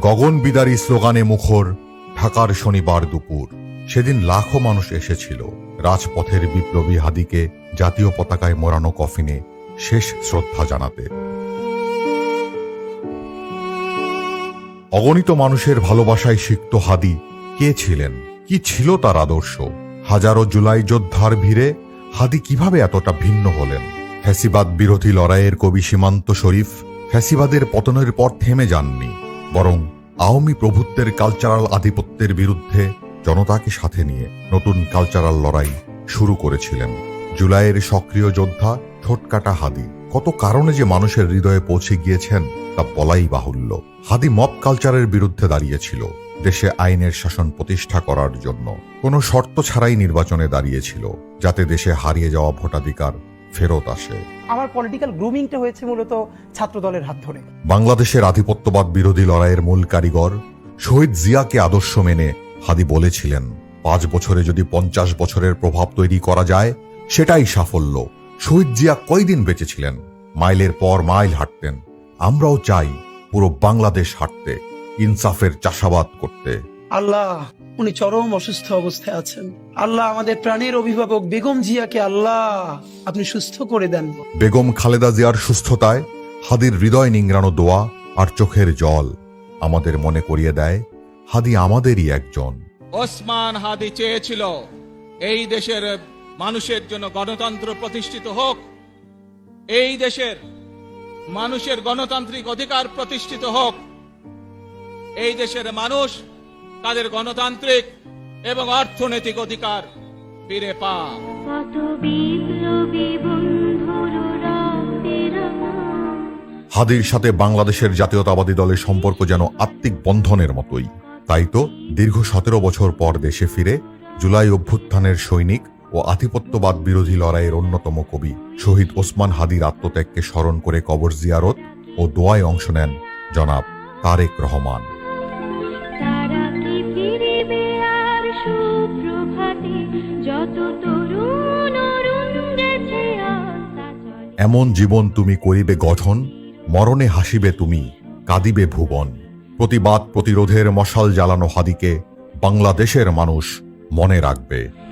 গগন বিদারী স্লোগানে মুখর, ঢাকার শনিবার দুপুর। সেদিন লাখো মানুষ এসেছিল। রাজপথের বিপ্লবী হাদিকে জাতীয় পতাকায় মোড়ানো কফিনে শেষ শ্রদ্ধা জানাতে। অগণিত মানুষের ভালোবাসায় সিক্ত হাদি কে ছিলেন? কি ছিল তার আদর্শ? হাজারো জুলাই যোদ্ধার ভিড়ে হাদি কীভাবে এতটা ভিন্ন হলেন? ফ্যাসিবাদ বিরোধী লড়াইয়ের কবি সীমান্ত শরীফ ফ্যাসিবাদের পতনের পর থেমে যাননি। বরং আওয়ামী প্রভুত্বের কালচারাল আধিপত্যের বিরুদ্ধে জনতাকে সাথে নিয়ে নতুন কালচারাল লড়াই শুরু করেছিলেন। জুলাইয়ের সক্রিয় যোদ্ধা ঠোঁটকাটা হাদি। কত কারণে যে মানুষের হৃদয়ে পৌঁছে গিয়েছেন তা বলাই বাহুল্য। হাদি মব কালচারের বিরুদ্ধে দাঁড়িয়েছিল। দেশে আইনের শাসন প্রতিষ্ঠা করার জন্য। কোনো শর্ত ছাড়াই নির্বাচনে দাঁড়িয়েছিল, যাতে দেশে হারিয়ে যাওয়া ভোটাধিকার ফেরত আসে। আমার পলিটিক্যাল গ্রুমিংটা হয়েছে মূলত ছাত্র দলের হাত ধরে। বাংলাদেশের আধিপত্যবাদ বিরোধী লড়াইয়ের মূল কারিগর শহীদ জিয়াকে আদর্শ মেনে হাদি বলেছিলেন পাঁচ বছরে যদি পঞ্চাশ বছরের প্রভাব তৈরি করা যায় সেটাই সাফল্য। শহীদ জিয়া কয়দিন বেঁচেছিলেন? মাইলের পর মাইল হাঁটতেন। আমরাও চাই পুরো বাংলাদেশ হাঁটতে ইনসাফের চাষাবাদ করতে। আল্লাহ! উনি চরম অসুস্থ অবস্থায় আছেন। আল্লাহ আমাদের প্রাণের অভিভাবক বেগম জিয়াকে আল্লাহ আপনি সুস্থ করে দেন। বেগম খালেদা জিয়ার সুস্থতায় হাদির হৃদয় নিংড়ানো দোয়া আর চোখের জল আমাদের মনে করিয়ে দেয় হাদি আমাদেরই একজন। ওসমান হাদি চেয়েছিল এই দেশের মানুষের জন্য গণতন্ত্র প্রতিষ্ঠিত হোক এই দেশের মানুষের গণতান্ত্রিক অধিকার প্রতিষ্ঠিত হোক এই দেশের মানুষ তাদের গণতান্ত্রিক এবং অর্থনৈতিক অধিকার। ফিরে পাক হাদির সাথে বাংলাদেশের জাতীয়তাবাদী দলের সম্পর্ক যেন আত্মিক বন্ধনের মতোই। তাই তো দীর্ঘ সতেরো বছর পর দেশে ফিরে জুলাই অভ্যুত্থানের সৈনিক ও আধিপত্যবাদ বিরোধী লড়াইয়ের অন্যতম কবি শহীদ ওসমান হাদির আত্মত্যাগকে স্মরণ করে কবর জিয়ারত ও দোয়ায় অংশ নেন জনাব তারেক রহমান। এমন জীবন তুমি করিবে গঠন, মরণে হাসিবে তুমি, কাঁদিবে ভুবন। প্রতিবাদ প্রতিরোধের মশাল জ্বালানো হাদিকে বাংলাদেশের মানুষ মনে রাখবে।